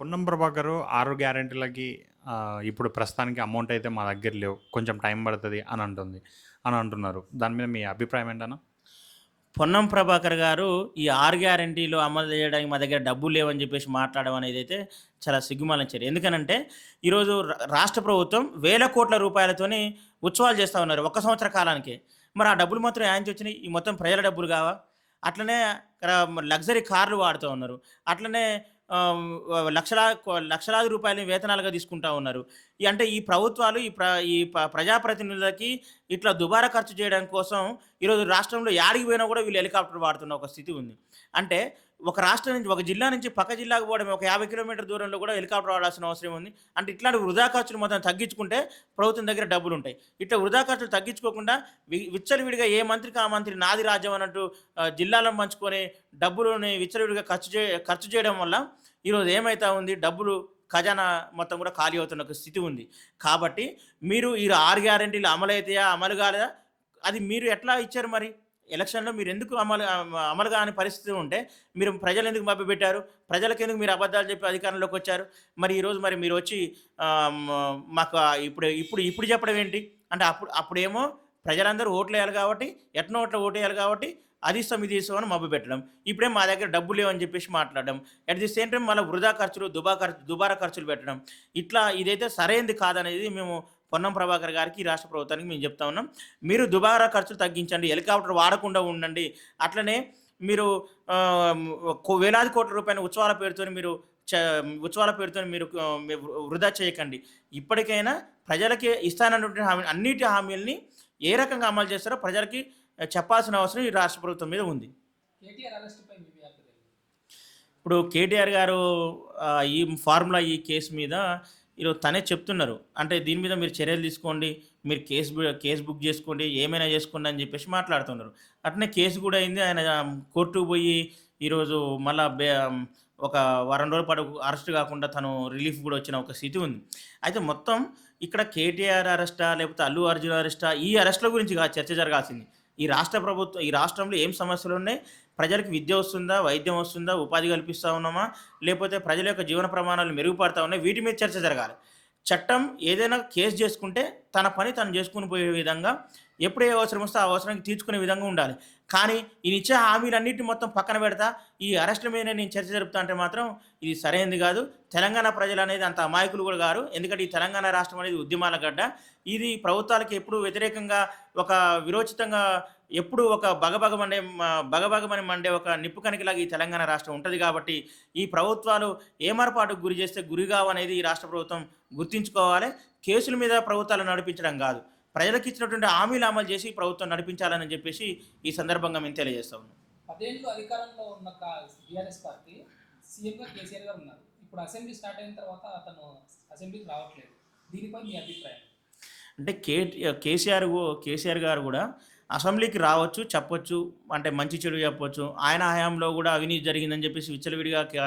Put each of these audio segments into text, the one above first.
పొన్నం ప్రభాకర్ ఆరు గ్యారెంటీలకి ఇప్పుడు ప్రస్తుతానికి అమౌంట్ అయితే మా దగ్గర లేవు. కొంచెం టైం పడుతుంది అని అంటుంది అని అంటున్నారు. దాని మీద మీ అభిప్రాయం ఏంటన్నా? పొన్నం ప్రభాకర్ గారు ఈ ఆరు గ్యారంటీలు అమలు చేయడానికి మా దగ్గర డబ్బులు లేవని చెప్పేసి మాట్లాడడం అనేది అయితే చాలా సిగ్గుమాలిన చర్య. ఎందుకనంటే ఈరోజు రా రాష్ట్ర ప్రభుత్వం వేల కోట్ల రూపాయలతోని ఉత్సవాలు చేస్తా ఉన్నారు. ఒక సంవత్సర కాలానికి మరి ఆ డబ్బులు మాత్రం యాంచి వచ్చినాయి? ఈ మొత్తం ప్రజల డబ్బులు కావా? అట్లనే లగ్జరీ కార్లు వాడుతూ ఉన్నారు. అట్లనే లక్షలా లక్షలాది రూపాయలని వేతనాలుగా తీసుకుంటా ఉన్నారు. ఈ అంటే ఈ ప్రభుత్వాలు ఈ ప్ర ఈ ప్రజాప్రతినిధులకి ఇట్లా దుబారా ఖర్చు చేయడం కోసం ఈరోజు రాష్ట్రంలో యాడికి పోయినా కూడా వీళ్ళు హెలికాప్టర్ వాడుతున్న ఒక స్థితి ఉంది. అంటే ఒక రాష్ట్రం నుంచి ఒక జిల్లా నుంచి పక్క జిల్లాకు పోవడం ఒక 50 కిలోమీటర్ల దూరంలో కూడా హెలికాప్టర్ వాడాల్సిన అవసరం ఉంది. అంటే ఇట్లాంటి వృధా ఖర్చులు మొత్తం తగ్గించుకుంటే ప్రభుత్వం దగ్గర డబ్బులు ఉంటాయి ఇట్లా వృధా ఖర్చులు తగ్గించుకోకుండా విచ్చలవిడిగా ఏ మంత్రికి ఆ మంత్రి నాది రాజ్యం అన్నట్టు జిల్లాలను పంచుకొని డబ్బులని విచ్చలవిడిగా ఖర్చు చే ఖర్చు చేయడం వల్ల ఈరోజు ఏమైతా ఉంది డబ్బులు ఖజానా మొత్తం కూడా ఖాళీ అవుతున్న ఒక స్థితి ఉంది. కాబట్టి మీరు ఈ ఆరు గ్యారంటీలు అమలైతాయా? అమలు కాలేదా? అది మీరు ఎట్లా ఇచ్చారు మరి? ఎలక్షన్‌లో మీరు ఎందుకు అమలు అమలు కాని పరిస్థితి ఉంటే మీరు ప్రజలు ఎందుకు మబ్బి పెట్టారు ప్రజలకు ఎందుకు మీరు అబద్ధాలు చెప్పి అధికారంలోకి వచ్చారు? మరి ఈరోజు మరి మీరు వచ్చి మాకు ఇప్పుడు ఇప్పుడు ఇప్పుడు చెప్పడం ఏంటి? అంటే అప్పుడు అప్పుడేమో ప్రజలందరూ ఓట్లేయాలి కాబట్టి ఎట్నో ఓటు ఓటేయాలి కాబట్టి అది ఇస్తాం, ఇది ఇస్తాం అని మభ్యపెట్టడం. ఇప్పుడే మా దగ్గర డబ్బులు లేవని చెప్పేసి మాట్లాడడం. అట్ ది సేమ్ టైం మళ్ళీ వృధా ఖర్చులు, దుబా ఖర్చు దుబారా ఖర్చులు పెట్టడం. ఇట్లా ఇదైతే సరైనది కాదనేది మేము పొన్నం ప్రభాకర్ గారికి, ఈ రాష్ట్ర ప్రభుత్వానికి మేము చెప్తా ఉన్నాం. మీరు దుబారా ఖర్చులు తగ్గించండి. హెలికాప్టర్ వాడకుండా ఉండండి. అట్లనే మీరు వేలాది కోట్ల రూపాయల ఉత్సవాల పేరుతోని మీరు చ ఉత్సవాల పేరుతోని మీరు వృధా చేయకండి. ఇప్పటికైనా ప్రజలకి ఇస్తానన్నటువంటి హామీ అన్నిటి హామీలని ఏ రకంగా అమలు చేస్తారో ప్రజలకి చెప్పాల్సిన అవసరం ఈ రాష్ట్ర ప్రభుత్వం మీద ఉంది. ఇప్పుడు కేటీఆర్ గారు ఈ ఫార్ములా ఈ కేసు మీద ఈరోజు తనే చెప్తున్నారు. అంటే దీని మీద మీరు చర్యలు తీసుకోండి. మీరు కేసు కేసు కేస్ బుక్ చేసుకోండి. ఏమైనా చేసుకోండి అని చెప్పేసి మాట్లాడుతున్నారు. అట్నే కేసు కూడా అయింది. ఆయన కోర్టుకు పోయి ఈరోజు మళ్ళా ఒక వారం రోజుల పాటు అరెస్ట్ కాకుండా తను రిలీఫ్ కూడా వచ్చిన ఒక స్థితి ఉంది. అయితే మొత్తం ఇక్కడ కేటీఆర్ అరెస్టా? లేకపోతే అల్లు అర్జున్ అరెస్టా? ఈ అరెస్ట్‌ల గురించి చర్చ జరగాల్సింది. ఈ రాష్ట్ర ప్రభుత్వం ఈ రాష్ట్రంలో ఏం సమస్యలు ఉన్నాయి ప్రజలకు విద్య వస్తుందా? వైద్యం వస్తుందా? ఉపాధి కల్పిస్తా ఉన్నామా? లేకపోతే ప్రజల యొక్క జీవన ప్రమాణాలు మెరుగుపడతా ఉన్నాయి. వీటి మీద చర్చ జరగాలి. చట్టం ఏదైనా కేసు చేసుకుంటే తన పని తను చేసుకుని పోయే విధంగా ఎప్పుడు ఏ అవసరం వస్తే ఆ అవసరానికి తీర్చుకునే విధంగా ఉండాలి. కానీ ఈయన ఇచ్చే హామీలన్నింటినీ మొత్తం పక్కన పెడతా ఈ అరెస్ట్‌ల మీద నేను చర్చ జరుపుతా అంటే మాత్రం ఇది సరైనది కాదు. తెలంగాణ ప్రజలనేది అంత అమాయకులు కూడా గారు ఎందుకంటే ఈ తెలంగాణ రాష్ట్రం అనేది ఉద్యమాల గడ్డ. ఇది ప్రభుత్వాలకు ఎప్పుడు వ్యతిరేకంగా ఒక విరోచితంగా ఎప్పుడు ఒక బగబగమనే మ బగబగమని మండే ఒక నిప్పు కనికిలాగా ఈ తెలంగాణ రాష్ట్రం ఉంటుంది కాబట్టి ఈ ప్రభుత్వాలు ఏమరపాటుకు గురి చేస్తే గురిగావనేది ఈ రాష్ట్ర ప్రభుత్వం గుర్తుంచుకోవాలి. కేసుల మీద ప్రభుత్వాలు నడిపించడం కాదు. ప్రజలకు ఇచ్చినటువంటి హామీలు అమలు చేసి ప్రభుత్వం నడిపించాలని చెప్పేసి ఈ సందర్భంగా మేము తెలియజేస్తా ఉన్నాం. పదేళ్ళు అధికారంలో ఉన్న బీఆర్ఎస్ పార్టీ సీఎంగా కేసీఆర్ గారు ఉన్నారు. ఇప్పుడు అసెంబ్లీ స్టార్ట్ అయిన తర్వాత అతను అసెంబ్లీకి రావట్లేదు. దీనిపై మీ అభిప్రాయం? అంటే కేటీ కేసీఆర్ కేసీఆర్ గారు కూడా అసెంబ్లీకి రావచ్చు, చెప్పొచ్చు. అంటే మంచి చెడు చెప్పొచ్చు. ఆయన హయాంలో కూడా అవినీతి జరిగిందని చెప్పేసి విచ్చలవిడిగా కా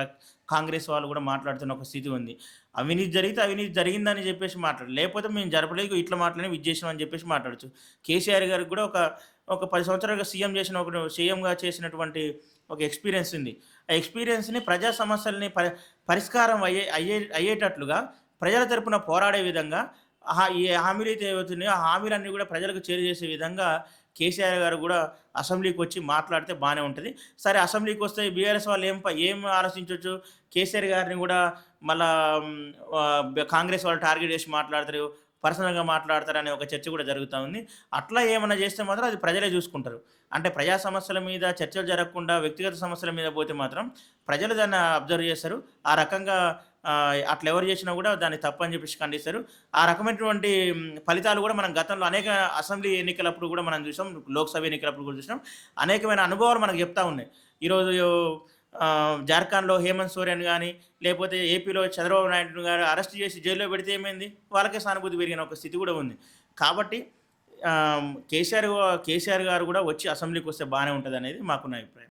కాంగ్రెస్ వాళ్ళు కూడా మాట్లాడుతున్న ఒక స్థితి ఉంది. అవినీతి జరిగితే అవినీతి జరిగిందని చెప్పేసి మాట్లాడు. లేకపోతే మేము జరపలేదు ఇట్లా మాట్లాడి విజేసాం అని చెప్పేసి మాట్లాడొచ్చు. కేసీఆర్ గారికి కూడా ఒక ఒక పది సంవత్సరాలుగా సీఎం చేసిన ఒక సీఎంగా చేసినటువంటి ఒక ఎక్స్‌పీరియన్స్ ఉంది. ఆ ఎక్స్‌పీరియన్స్‌ని ప్రజా సమస్యల్ని పరి పరిష్కారం అయ్యే అయ్యే అయ్యేటట్లుగా ప్రజల తరపున పోరాడే విధంగా ఏ హామీలు హామీలైతే అవుతున్నాయో ఆ హామీలన్నీ కూడా ప్రజలకు చేరుచేసే విధంగా కేసీఆర్ గారు కూడా అసెంబ్లీకి వచ్చి మాట్లాడితే బాగానే ఉంటుంది సరే అసెంబ్లీకి వస్తే బీఆర్ఎస్ వాళ్ళు ఏం ఏం ఆలోచించవచ్చు కేసీఆర్ గారిని కూడా మళ్ళా కాంగ్రెస్ వాళ్ళు టార్గెట్ చేసి మాట్లాడతారు. పర్సనల్‌గా మాట్లాడతారనే ఒక చర్చ కూడా జరుగుతూ ఉంది. అట్లా ఏమైనా చేస్తే మాత్రం అది ప్రజలే చూసుకుంటారు. అంటే ప్రజా సమస్యల మీద చర్చలు జరగకుండా వ్యక్తిగత సమస్యల మీద పోతే మాత్రం ప్రజలు దాన్ని అబ్జర్వ్ చేస్తారు. ఆ రకంగా అట్లా ఎవరు చేసినా కూడా దాన్ని తప్పని చెప్పేసి ఖండిస్తారు. ఆ రకమైనటువంటి ఫలితాలు కూడా మనం గతంలో అనేక అసెంబ్లీ ఎన్నికలప్పుడు కూడా మనం చూసాం. లోక్‌సభ ఎన్నికలప్పుడు కూడా చూసినాం. అనేకమైన అనుభవాలు మనకు చెప్తా ఉన్నాయి. ఈరోజు జార్ఖండ్‌లో హేమంత్ సోరెన్ కానీ లేకపోతే ఏపీలో చంద్రబాబు నాయుడు గారు అరెస్ట్ చేసి జైల్‌లో పెడితే ఏమైంది? వాళ్ళకే సానుభూతి పెరిగిన ఒక స్థితి కూడా ఉంది. కాబట్టి కేసీఆర్ కేసీఆర్ గారు కూడా వచ్చి అసెంబ్లీకి వస్తే బాగానే ఉంటుంది అనేది మాకున్న అభిప్రాయం.